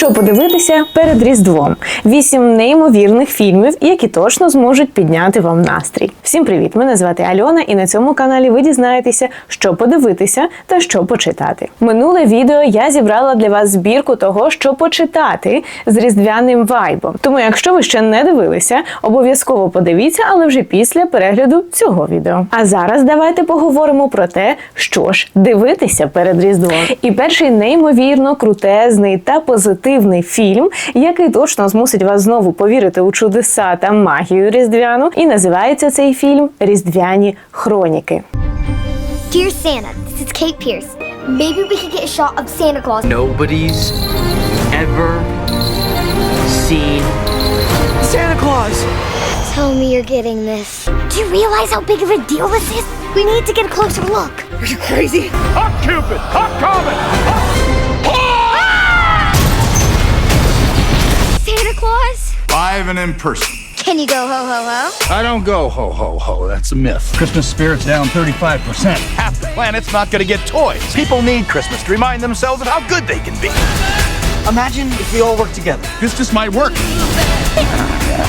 Що подивитися перед Різдвом? Вісім неймовірних фільмів, які точно зможуть підняти вам настрій. Всім привіт! Мене звати Альона, і на цьому каналі ви дізнаєтеся, що подивитися та що почитати. Минуле відео я зібрала для вас збірку того, що почитати з різдвяним вайбом. Тому, якщо ви ще не дивилися, обов'язково подивіться, але вже після перегляду цього відео. А зараз давайте поговоримо про те, що ж дивитися перед Різдвом. І перший неймовірно крутезний та позитивний фільм, який точно змусить вас знову повірити у чудеса та магію різдвяну. І називається цей фільм Різдвяні хроніки. Dear Santa, this is Kate Pierce. Maybe we could get a shot of Santa Claus. Nobody's ever seen Santa Claus. Tell me you're getting this. Do you realize how big of a deal this is? We need to get a closer look. Are you crazy? Hot Cupid! Hot Comet! Santa Live and in person. Can you go ho ho ho? I don't go ho ho ho. That's a myth. Christmas spirit's down 35%. Half the planet's not gonna get toys. People need Christmas to remind themselves of how good they can be. Imagine if we all work together. This just might work.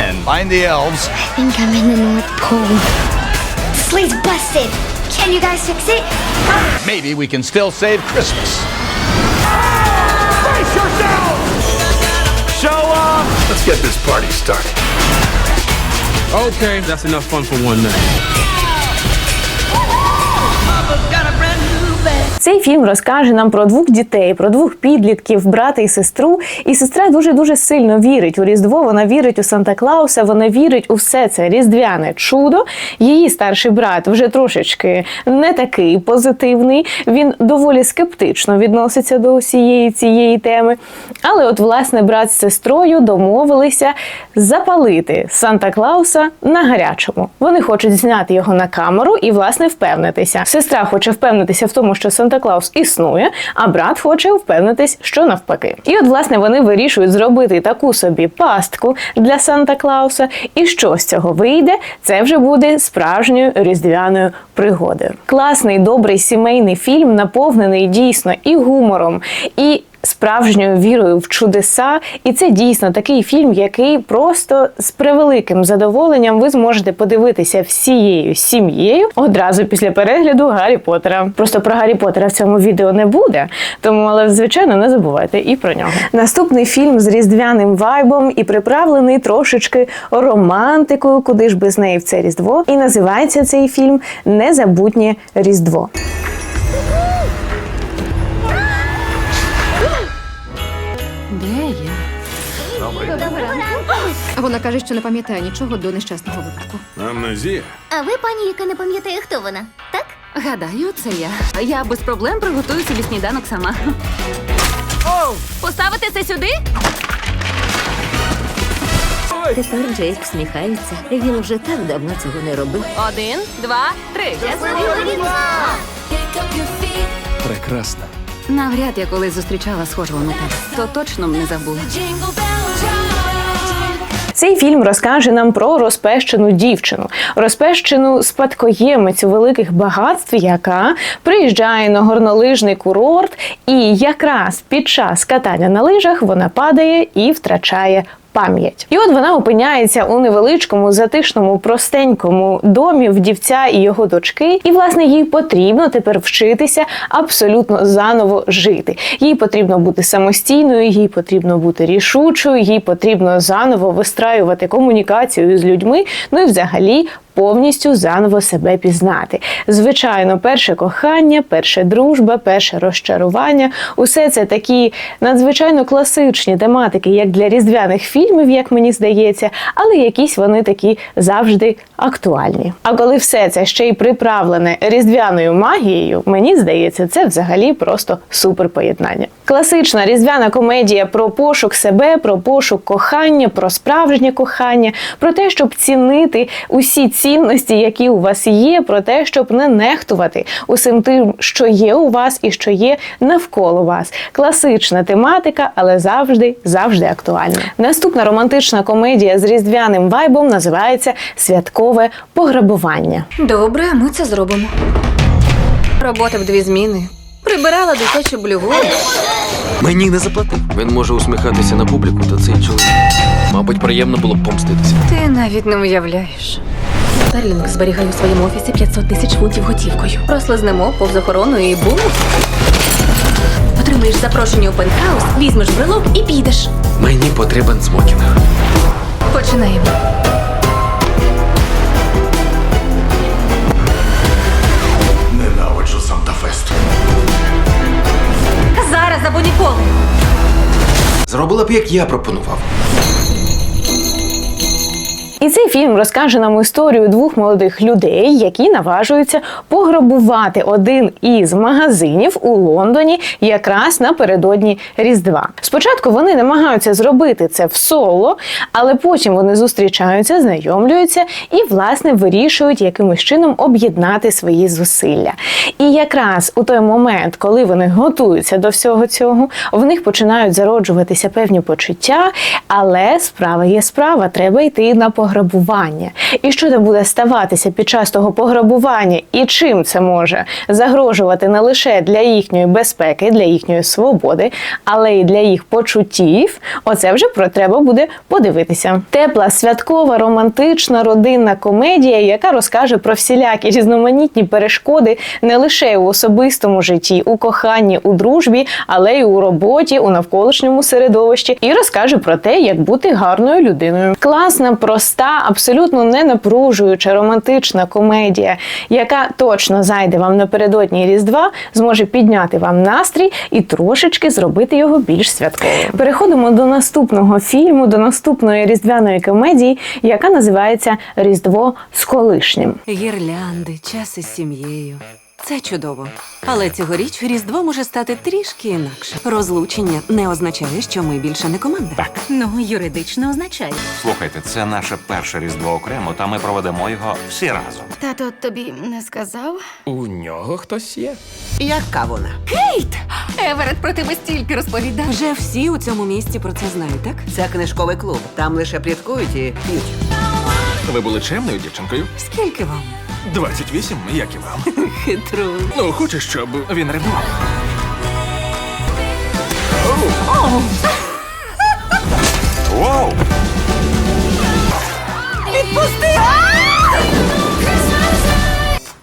and find the elves. I think I'm in the North Pole. The sleigh's busted. Can you guys fix it? Maybe we can still save Christmas. Let's get this party started. Okay, that's enough fun for one night. Цей фільм розкаже нам про двох дітей, про двох підлітків, брата і сестру. І сестра дуже дуже сильно вірить у Різдво. Вона вірить у Санта Клауса, вона вірить у все це різдвяне чудо. Її старший брат вже трошечки не такий позитивний. Він доволі скептично відноситься до усієї цієї теми. Але, от, власне, брат з сестрою домовилися запалити Санта Клауса на гарячому. Вони хочуть зняти його на камеру і, власне, впевнитися. Сестра хоче впевнитися в тому, що Санта Клаус існує, а брат хоче впевнитись, що навпаки. І от, власне, вони вирішують зробити таку собі пастку для Санта Клауса. І що з цього вийде, це вже буде справжньою різдвяною пригодою. Класний, добрий сімейний фільм, наповнений дійсно і гумором, і справжньою вірою в чудеса, і це дійсно такий фільм, який просто з превеликим задоволенням ви зможете подивитися всією сім'єю одразу після перегляду Гаррі Поттера. Просто про Гаррі Поттера в цьому відео не буде, тому але звичайно не забувайте і про нього. Наступний фільм з різдвяним вайбом і приправлений трошечки романтикою, куди ж без неї в це різдво. І називається цей фільм Незабутнє Різдво. Вона каже, що не пам'ятає нічого до нещасного випадку. Амнезія. А ви пані, яка не пам'ятає, хто вона, так? Гадаю, це я. Я без проблем приготую собі сніданок сама. Поставити це сюди? Тепер Джейк всміхається. Він вже так давно цього не робив. Один, два, три. Прекрасно. Навряд я колись зустрічала схожого на тебе. То точно не забула. Цей фільм розкаже нам про розпещену дівчину, розпещену спадкоємицю великих багатств, яка приїжджає на горнолижний курорт, і якраз під час катання на лижах вона падає і втрачає. Пам'ять, і от вона опиняється у невеличкому, затишному, простенькому домі вдівця і його дочки. І власне їй потрібно тепер вчитися абсолютно заново жити. Їй потрібно бути самостійною, їй потрібно бути рішучою, їй потрібно заново вистраювати комунікацію з людьми. Ну і взагалі. Повністю заново себе пізнати. Звичайно, перше кохання, перша дружба, перше розчарування усе це такі надзвичайно класичні тематики, як для різдвяних фільмів, як мені здається, але якісь вони такі завжди актуальні. А коли все це ще й приправлене різдвяною магією, мені здається, це взагалі просто супер поєднання. Класична різдвяна комедія про пошук себе, про пошук кохання, про справжнє кохання, про те, щоб цінити усі цінності, які у вас є, про те, щоб не нехтувати усім тим, що є у вас і що є навколо вас. Класична тематика, але завжди, завжди актуальна. Наступна романтична комедія з різдвяним вайбом називається Святкове пограбування. Добре, ми це зробимо. Робота в дві зміни. Прибирала дитячу блюву. Мені не заплатив. Він може усміхатися на публіку, та цей чоловік. Мабуть, приємно було б помститися. Ти навіть не уявляєш. Старлінг зберігає у своєму офісі 500 тисяч фунтів готівкою. Прослизнемо повз охорону і бум. Отримаєш запрошення у пентхаус, візьмеш брелок і підеш. Мені потрібен смокінг. Починаємо. Ненавиджу Санта-Фест. Зараз або ніколи. Зробила б, як я пропонував. І цей фільм розкаже нам історію двох молодих людей, які наважуються пограбувати один із магазинів у Лондоні якраз напередодні Різдва. Спочатку вони намагаються зробити це в соло, але потім вони зустрічаються, знайомлюються і, власне, вирішують якимось чином об'єднати свої зусилля. І якраз у той момент, коли вони готуються до всього цього, в них починають зароджуватися певні почуття, але справа є справа, треба йти на пограбування. І що там буде ставатися під час того пограбування, і чим це може загрожувати не лише для їхньої безпеки, для їхньої свободи, але й для їх почуттів. Оце вже про треба буде подивитися. Тепла, святкова, романтична родинна комедія, яка розкаже про всілякі різноманітні перешкоди не лише у особистому житті, у коханні, у дружбі, але й у роботі, у навколишньому середовищі, і розкаже про те, як бути гарною людиною. Класна, проста, абсолютно не напружуюча романтична комедія, яка точно зайде вам напередодні Різдва, зможе підняти вам настрій і трошечки зробити його більш святковим. Переходимо до наступного фільму, до наступної різдвяної комедії, яка називається Різдво з колишнім. Гірлянди, час із сім'єю. Це чудово. Але цьогоріч Різдво може стати трішки інакше. Розлучення не означає, що ми більше не команда. Так. Ну, юридично означає. Слухайте, це наше перше різдво окремо, та ми проведемо його всі разом. Тато тобі не сказав? У нього хтось є. Яка вона? Кейт! Еверет про тебе стільки розповідав. Вже всі у цьому місті про це знають, так? Це книжковий клуб. Там лише пліткують і п'ють. Ви були чемною дівчинкою? Скільки вам? 28, як і вам. Хитру. Ну, хочеш, щоб він рибував? Вау! Відпусти!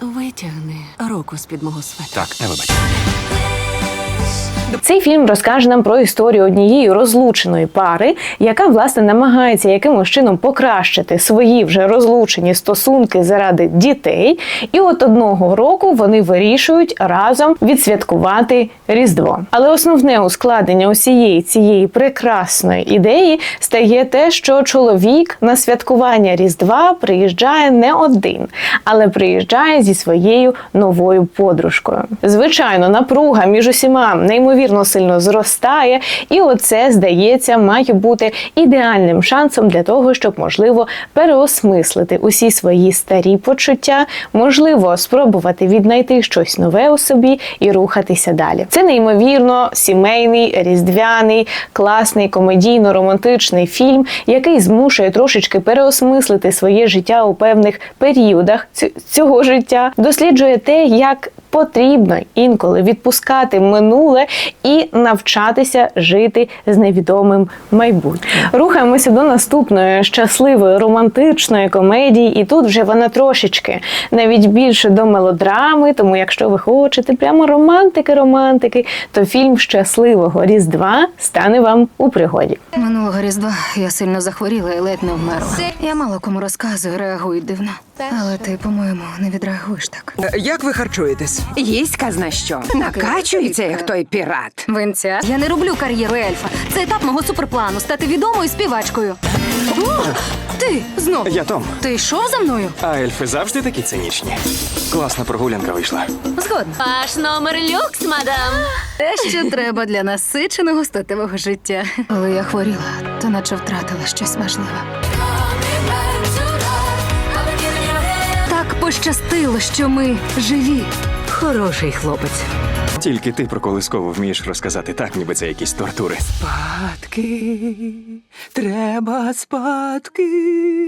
Витягни руку з-під мого света. Так, не вибач. Цей фільм розкаже нам про історію однієї розлученої пари, яка власне намагається якимось чином покращити свої вже розлучені стосунки заради дітей. І от одного року вони вирішують разом відсвяткувати Різдво. Але основне ускладнення усієї цієї прекрасної ідеї стає те, що чоловік на святкування Різдва приїжджає не один, але приїжджає зі своєю новою подружкою. Звичайно, напруга між усіма неймовірно сильно зростає, і оце здається має бути ідеальним шансом для того, щоб можливо переосмислити усі свої старі почуття, можливо, спробувати віднайти щось нове у собі і рухатися далі. Це неймовірно сімейний, різдвяний, класний, комедійно-романтичний фільм, який змушує трошечки переосмислити своє життя у певних періодах цього життя, досліджує те, як потрібно інколи відпускати минуле і навчатися жити з невідомим майбутнім. Рухаємося до наступної щасливої романтичної комедії, і тут вже вона трошечки навіть більше до мелодрами. Тому, якщо ви хочете прямо романтики, романтики, то фільм щасливого різдва стане вам у пригоді. Минулого різдва я сильно захворіла і ледь не вмерла. Я мало кому розказую, реагую дивно. Але ти, по-моєму, не відреагуєш так. Як ви харчуєтесь? Їсть казна що. Накачується, як той пірат. Винця. Я не роблю кар'єру ельфа. Це етап мого суперплану стати відомою співачкою. О, ти знов. Я Том. Ти йшов за мною? А ельфи завжди такі цинічні. Класна прогулянка вийшла. Згодна. Ваш номер люкс, мадам. Те, що треба для насиченого статевого життя. Коли я хворіла, то наче втратила щось важливе. Так пощастило, що ми живі. Хороший хлопець. Тільки ти про колискову вмієш розказати так, ніби це якісь тортури. Спадки. Треба спадки.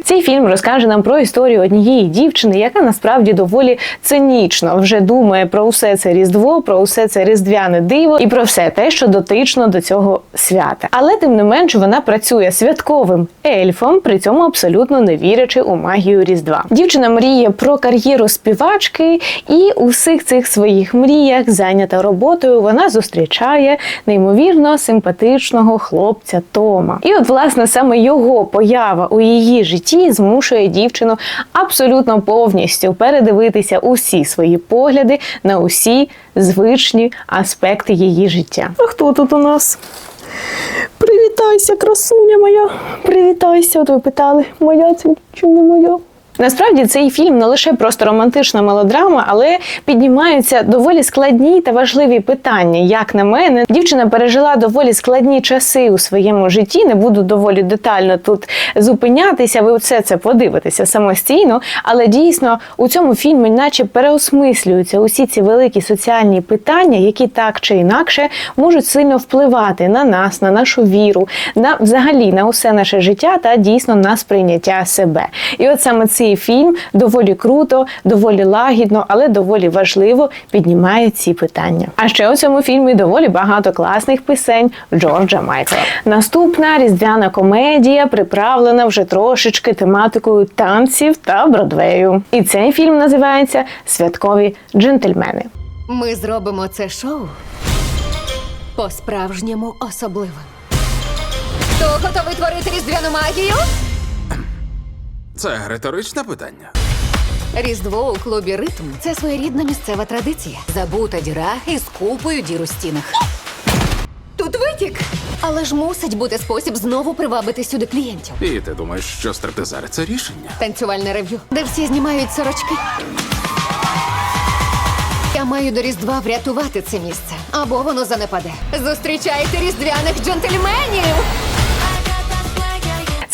Цей фільм розкаже нам про історію однієї дівчини, яка насправді доволі цинічно вже думає про усе це різдво, про усе це різдвяне диво і про все те, що дотично до цього свята. Але тим не менш вона працює святковим ельфом, при цьому абсолютно не вірячи у магію Різдва. Дівчина мріє про кар'єру співачки, і у всіх цих своїх мріях, зайнята роботою, вона зустрічає неймовірно симпатичного хлопця Тома. І от, власне, саме його поява у її житті змушує дівчину абсолютно повністю передивитися усі свої погляди на усі звичні аспекти її життя. А хто тут у нас? Привітайся, красуня моя. Привітайся. От ви питали, моя це чи не моя? Насправді цей фільм не лише просто романтична мелодрама, але піднімаються доволі складні та важливі питання. Як на мене, дівчина пережила доволі складні часи у своєму житті. Не буду доволі детально тут зупинятися. Ви все це подивитеся самостійно. Але дійсно у цьому фільмі, наче переосмислюються усі ці великі соціальні питання, які так чи інакше можуть сильно впливати на нас, на нашу віру, на взагалі на усе наше життя та дійсно на сприйняття себе. І от саме цей фільм доволі круто, доволі лагідно, але доволі важливо піднімає ці питання. А ще у цьому фільмі доволі багато класних пісень Джорджа Майкла. Наступна різдвяна комедія приправлена вже трошечки тематикою танців та бродвею. І цей фільм називається Святкові джентльмени. Ми зробимо це шоу по-справжньому особливим. Хто готовий творити різдвяну магію? Це риторичне питання. Різдво у клубі ритм це своєрідна місцева традиція. Забута діра із купою дір у стінах. Тут витік! Але ж мусить бути спосіб знову привабити сюди клієнтів. І ти думаєш, що стриптизери це рішення? Танцювальне рев'ю, де всі знімають сорочки. Я маю до Різдва врятувати це місце, або воно занепаде. Зустрічайте різдвяних джентльменів!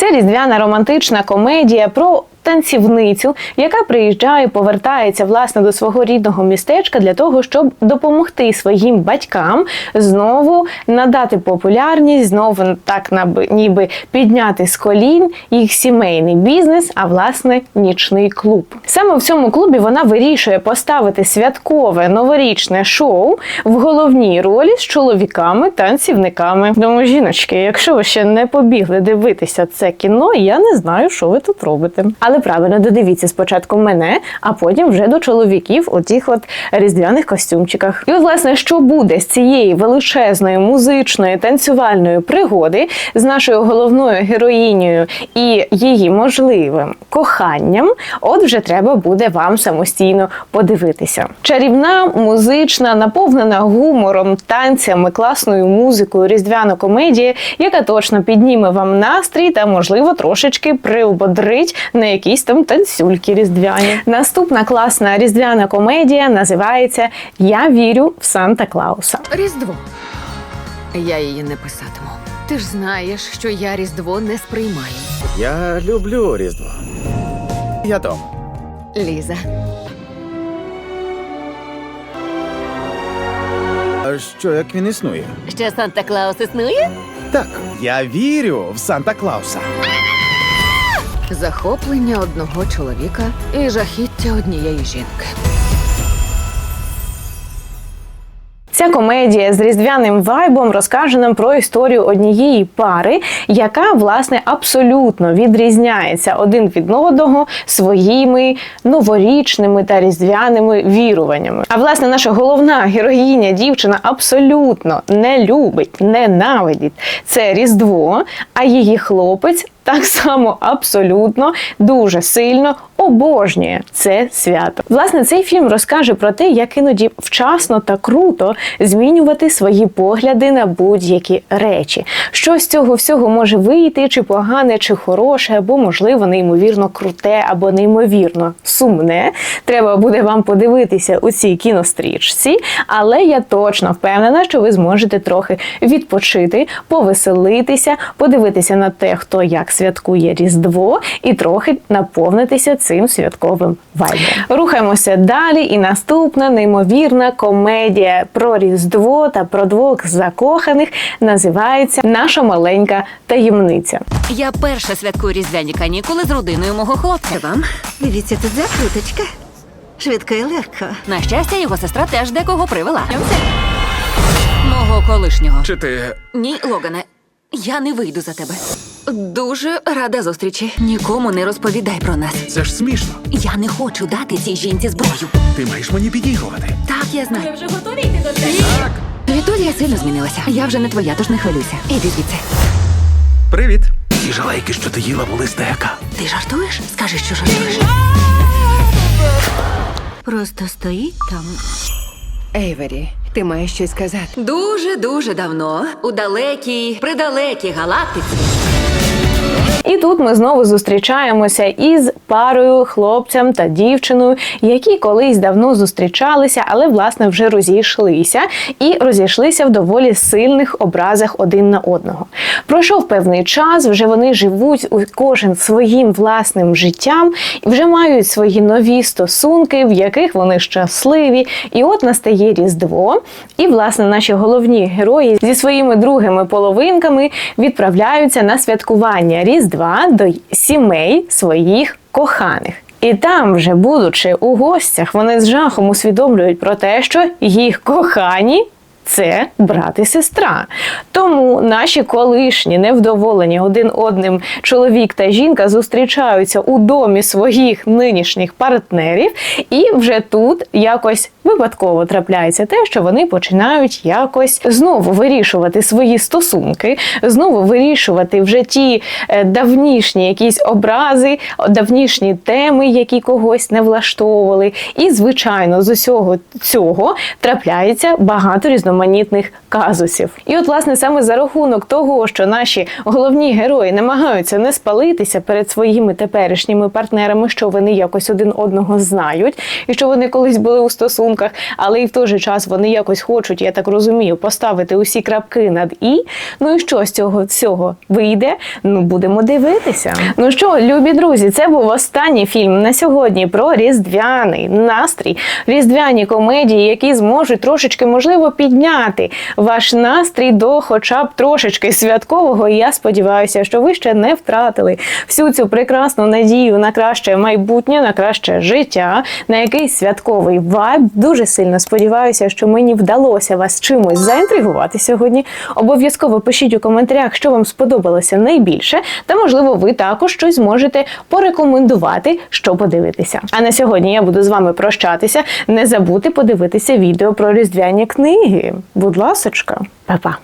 Це різдвяна романтична комедія про танцівницю, яка приїжджає, повертається власне до свого рідного містечка для того, щоб допомогти своїм батькам знову надати популярність, знову так ніби підняти з колін їх сімейний бізнес, а власне нічний клуб. Саме в цьому клубі вона вирішує поставити святкове новорічне шоу в головній ролі з чоловіками-танцівниками. Тому, жіночки, якщо ви ще не побігли дивитися це кіно, я не знаю, що ви тут робите. Але правильно додивіться спочатку мене, а потім вже до чоловіків у тих от різдвяних костюмчиках. І от, власне, що буде з цієї величезної музичної танцювальної пригоди з нашою головною героїнею і її можливим коханням, от вже треба буде вам самостійно подивитися. Чарівна, музична, наповнена гумором, танцями, класною музикою, різдвяна комедія, яка точно підніме вам настрій та, можливо, трошечки приободрить на якісь там танцюльки різдвяні. Наступна класна різдвяна комедія називається Я вірю в Санта Клауса. Різдво. Я її не писатиму. Ти ж знаєш, що я Різдво не сприймаю. Я люблю Різдво. Я Том. Ліза. А що як він існує? Що Санта Клаус існує? Так, я вірю в Санта Клауса. Захоплення одного чоловіка і жахіття однієї жінки. Ця комедія з різдвяним вайбом розкаже нам про історію однієї пари, яка власне абсолютно відрізняється один від одного своїми новорічними та різдвяними віруваннями. А власне наша головна героїня, дівчина, абсолютно не любить, ненавидить це різдво, а її хлопець. Так само абсолютно дуже сильно обожнює це свято. Власне, цей фільм розкаже про те, як іноді вчасно та круто змінювати свої погляди на будь-які речі. Що з цього всього може вийти, чи погане, чи хороше, або можливо неймовірно круте, або неймовірно сумне. Треба буде вам подивитися у цій кінострічці, але я точно впевнена, що ви зможете трохи відпочити, повеселитися, подивитися на те, хто як святкує Різдво, і трохи наповнитися цим цим святковим вайбом. Рухаємося далі. І наступна неймовірна комедія про Різдво та про двох закоханих називається Наша маленька таємниця. Я перша святкую різдвяні канікули з родиною мого хлопця. Вам дивіться тут закруточка. Швидко і легко. На щастя, його сестра теж декого привела. Мого колишнього. Чи ти Ні, Логане, я не вийду за тебе. Дуже рада зустрічі. Нікому не розповідай про нас. це ж смішно? Я не хочу дати цій жінці зброю. Ти маєш мені підігрувати. Так, я знаю. Ви вже готові йти до цього? Так. Відтоді я сильно змінилася. Я вже не твоя, тож не хвилюйся. Іди звідси. Привіт. Ті жалейки, що ти їла, були стека. Ти жартуєш? Скажи, що жартуєш. Просто стоїть там. Ейвері, ти маєш щось сказати. Дуже дуже давно у далекій, придалекій галактиці. І тут ми знову зустрічаємося із парою хлопцем та дівчиною, які колись давно зустрічалися, але власне вже розійшлися і розійшлися в доволі сильних образах один на одного. Пройшов певний час, вже вони живуть у кожен своїм власним життям, вже мають свої нові стосунки, в яких вони щасливі. І от настає Різдво, і власне наші головні герої зі своїми другими половинками відправляються на святкування Різдва до сімей своїх коханих. І там, вже будучи у гостях, вони з жахом усвідомлюють про те, що їх кохані. Це брат і сестра. Тому наші колишні невдоволені один одним чоловік та жінка зустрічаються у домі своїх нинішніх партнерів, і вже тут якось випадково трапляється те, що вони починають якось знову вирішувати свої стосунки, знову вирішувати вже ті е, давнішні якісь образи, давнішні теми, які когось не влаштовували. І, звичайно, з усього цього трапляється багато різноманітних казусів. І от, власне, саме за рахунок того, що наші головні герої намагаються не спалитися перед своїми теперішніми партнерами, що вони якось один одного знають, і що вони колись були у стосунках, але і в той же час вони якось хочуть, я так розумію, поставити усі крапки над і. Ну і що з цього всього вийде? Ну будемо дивитися. Ну що, любі друзі, це був останній фільм на сьогодні про різдвяний настрій, різдвяні комедії, які зможуть трошечки можливо підняти ваш настрій до, хоча б трошечки святкового. І я сподіваюся, що ви ще не втратили всю цю прекрасну надію на краще майбутнє, на краще життя, на якийсь святковий вайб. Дуже сильно сподіваюся, що мені вдалося вас чимось заінтригувати сьогодні. Обов'язково пишіть у коментарях, що вам сподобалося найбільше, та можливо, ви також щось зможете порекомендувати, що подивитися. А на сьогодні я буду з вами прощатися. Не забудьте подивитися відео про різдвяні книги. Будь ласочка, па-па!